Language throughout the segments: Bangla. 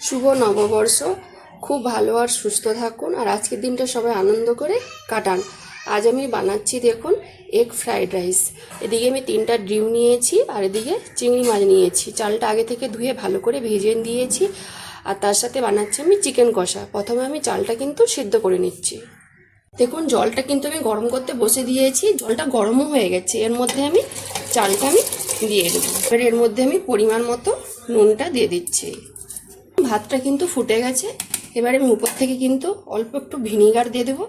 শুভ নববর্ষ। খুব ভালো আর সুস্থ থাকুন আর আজকের দিনটা সবাই আনন্দ করে কাটান। আজ আমি বানাচ্ছি দেখুন এগ ফ্রাইড রাইস এদিকে আমি তিনটা ডিম নিয়েছি আর এদিকে চিংড়ি মাছ নিয়েছি। চালটা আগে থেকে ধুয়ে ভালো করে ভেজে দিয়েছি আর তার সাথে বানাচ্ছি আমি চিকেন কষা। প্রথমে আমি চালটা কিন্তু সিদ্ধ করে নিচ্ছি। দেখুন জলটা কিন্তু আমি গরম করতে বসে দিয়েছি। জলটা গরমও হয়ে গেছে। এর মধ্যে আমি চালটা আমি দিয়ে দেবো। এবার এর মধ্যে আমি পরিমাণ মতো নুনটা দিয়ে দিচ্ছি। ভাতটা কিন্তু ফুটে গেছে। এবারে আমি উপর থেকে কিন্তু অল্প একটু ভিনিগার দিয়ে দেবো।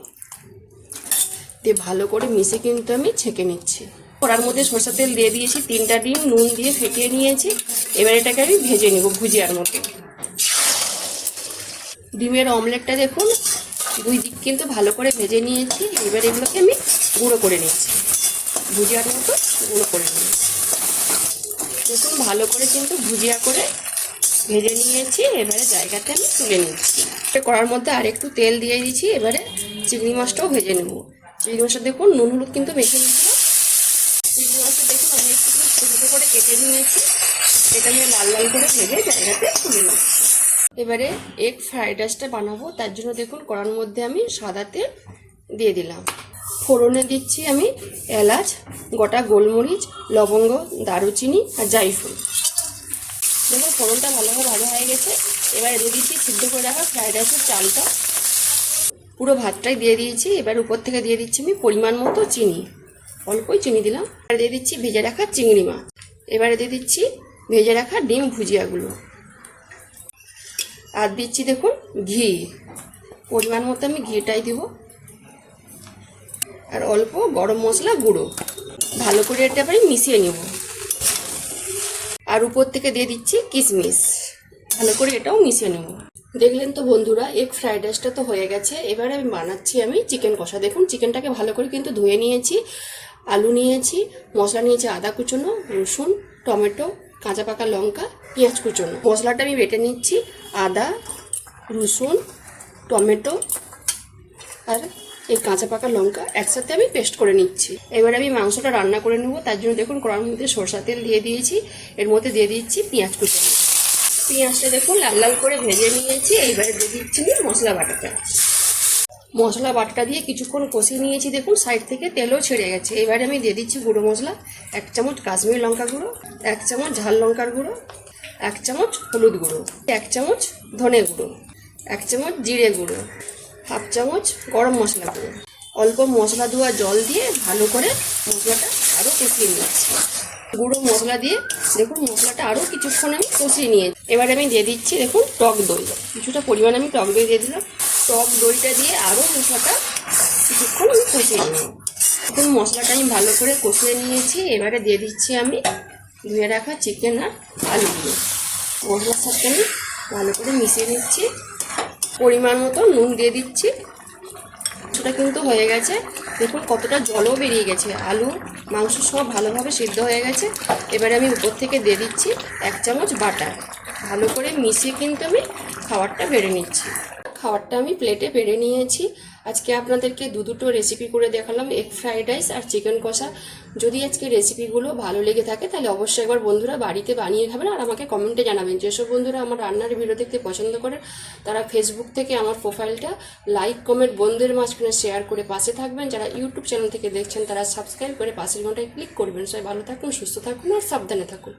দিয়ে ভালো করে মিশে কিন্তু আমি ছেঁকে নিচ্ছি। কড়ার মধ্যে সরষের তেল দিয়ে দিয়েছি, তিনটা ডিম, নুন দিয়ে ফেটিয়ে নিয়েছি। এবার এটাকে আমি ভেজে নেব ভুজিয়ার মতো। ডিমের অমলেটটা দেখুন, দুই দিক কিন্তু ভালো করে ভেজে নিয়েছি। এবার এগুলোকে আমি গুঁড়ো করে নিচ্ছি। ভুজিয়ার মতো গুঁড়ো করে নিয়েছি দেখুন, ভালো করে কিন্তু ভুজিয়া করে ভেজে নিয়েছি, এবারে জায়গাতে আমি তুলে নিচ্ছি। কড়ার মধ্যে আর একটু তেল দিয়ে দিয়েছি এবারে চিংড়ি মাছটাও ভেজে নেব। চিংড়ি মাছটা দেখুন, নুন হলুদ কিন্তু মেখে নিচ্ছিলাম চিংড়ি মাছটা দেখুন, আমি একটু ছোটো ছোটো করে কেটে নিয়েছি। এটা আমি লাল লাল করে ভেজে জায়গাতে তুলে নিচ্ছি। এবারে এগ ফ্রাইড রাইসটা বানাবো, তার জন্য দেখুন, কড়ার মধ্যে আমি সাদা তেল দিয়ে দিলাম। ফোড়নে দিচ্ছি আমি এলাচ, গোটা গোলমরিচ, লবঙ্গ, দারুচিনি আর জাইফল দেখুন ফোড়নটা ভালোভাবে ভালো হয়ে গেছে। এবার দিয়ে দিচ্ছি সিদ্ধ করে রাখা ফ্রাইড রাইসের চালটা। পুরো ভাতটাই দিয়ে দিয়েছি। এবার উপর থেকে দিয়ে দিচ্ছি আমি পরিমাণ মতো চিনি। অল্পই চিনি দিলাম। আর দিয়ে দিচ্ছি ভেজে রাখা চিংড়ি মাছ। এবারে দিয়ে দিচ্ছি ভেজে রাখা ডিম ভুজিয়াগুলো। আর দিচ্ছি দেখুন ঘি। পরিমাণ মতো আমি ঘিটাই দিব। আর অল্প গরম মশলা গুঁড়ো। ভালো করে এটা আমি মিশিয়ে নেব। আর উপর থেকে দিয়ে দিচ্ছি কিশমিশ ভালো করে এটাও মিশিয়ে নেব। দেখলেন তো বন্ধুরা, এগ ফ্রাইড রাইসটা তো হয়ে গেছে। এবারে আমি বানাচ্ছি আমি চিকেন কষা। দেখুন, চিকেনটাকে ভালো করে কিন্তু ধুয়ে নিয়েছি। আলু নিয়েছি, মশলা নিয়েছি আদা কুচনো, রসুন, টমেটো, কাঁচা পাকা লঙ্কা, পেঁয়াজ কুচনো। মশলাটা আমি বেটে নিচ্ছি, আদা, রসুন, টমেটো আর এই কাঁচা পাকা লঙ্কা একসাথে আমি পেস্ট করে নিচ্ছি। এবার আমি মাংসটা রান্না করে নেব। তার জন্য দেখুন কড়ার মধ্যে সরষা তেল দিয়ে দিয়েছি। এর মধ্যে দিয়ে দিচ্ছি পেঁয়াজ কুচানো পেঁয়াজটা দেখুন, লাল লাল করে ভেজে নিয়েছি। এইবারে দিয়ে দিচ্ছি মশলা বাটাটা। মশলা বাটাটা দিয়ে কিছুক্ষণ কষিয়ে নিয়েছি। দেখুন, সাইড থেকে তেলও ছেড়ে গেছে। এবারে আমি দিয়ে দিচ্ছি গুঁড়ো মশলা, এক চামচ কাশ্মীর লঙ্কা গুঁড়ো, এক চামচ ঝাল লঙ্কার গুঁড়ো, এক চামচ হলুদ গুঁড়ো, এক চামচ ধনে গুঁড়ো, এক চামচ জিরে গুঁড়ো। হাফ চামচ গরম মশলা গুঁড়ো অল্প মশলা ধোয়া জল দিয়ে ভালো করে মশলাটা আরও কষিয়ে নিচ্ছি। গুঁড়ো মশলা দিয়ে দেখুন মশলাটা আরও কিছুক্ষণ আমি কষিয়ে নিয়ে এবারে আমি দিয়ে দিচ্ছি দেখুন টক দই। কিছুটা পরিমাণ আমি টক দই দিয়ে দিলাম। টক দইটা দিয়ে আরও মশলাটা কিছুক্ষণ আমি কষিয়ে নেব এখন মশলাটা আমি ভালো করে কষিয়ে নিয়েছি। এবারে দিয়ে দিচ্ছি আমি ধুয়ে রাখা চিকেন আর আলুগুলো মশলার সাথে আমি ভালো করে মিশিয়ে নিচ্ছি। পরিমাণ মতো নুন দিয়ে দিচ্ছি। মাংসটা কিন্তু হয়ে গেছে। দেখুন কতটা জলও বেরিয়ে গেছে। আলু, মাংস সব ভালোভাবে সিদ্ধ হয়ে গেছে। এবারে আমি উপর থেকে দিয়ে দিচ্ছি এক চামচ বাটার। ভালো করে মিশিয়ে কিন্তু আমি খাবারটা বেড়ে নিচ্ছি। খাবারটা আমি প্লেটে বেড়ে নিয়েছি। আজকে আপনাদেরকে দু দুটো রেসিপি করে দেখালাম এগ ফ্রাইড রাইস আর চিকেন কষা। যদি আজকে রেসিপিগুলো ভালো লেগে থাকে, তাহলে অবশ্যই একবার বন্ধুরা বাড়িতে বানিয়ে খাবেন আর আমাকে কমেন্টে জানাবেন। যেসব বন্ধুরা আমার রান্নার ভিডিও দেখতে পছন্দ করে, তারা ফেসবুক থেকে আমার প্রোফাইলটা লাইক কমেন্ট বন্ধুদের মাঝখানে শেয়ার করে পাশে থাকবেন। যারা ইউটিউব চ্যানেল থেকে দেখছেন, তারা সাবস্ক্রাইব করে পাশের ঘন্টায় ক্লিক করবেন। সবাই ভালো থাকুন, সুস্থ থাকুন আর সাবধানে থাকুন।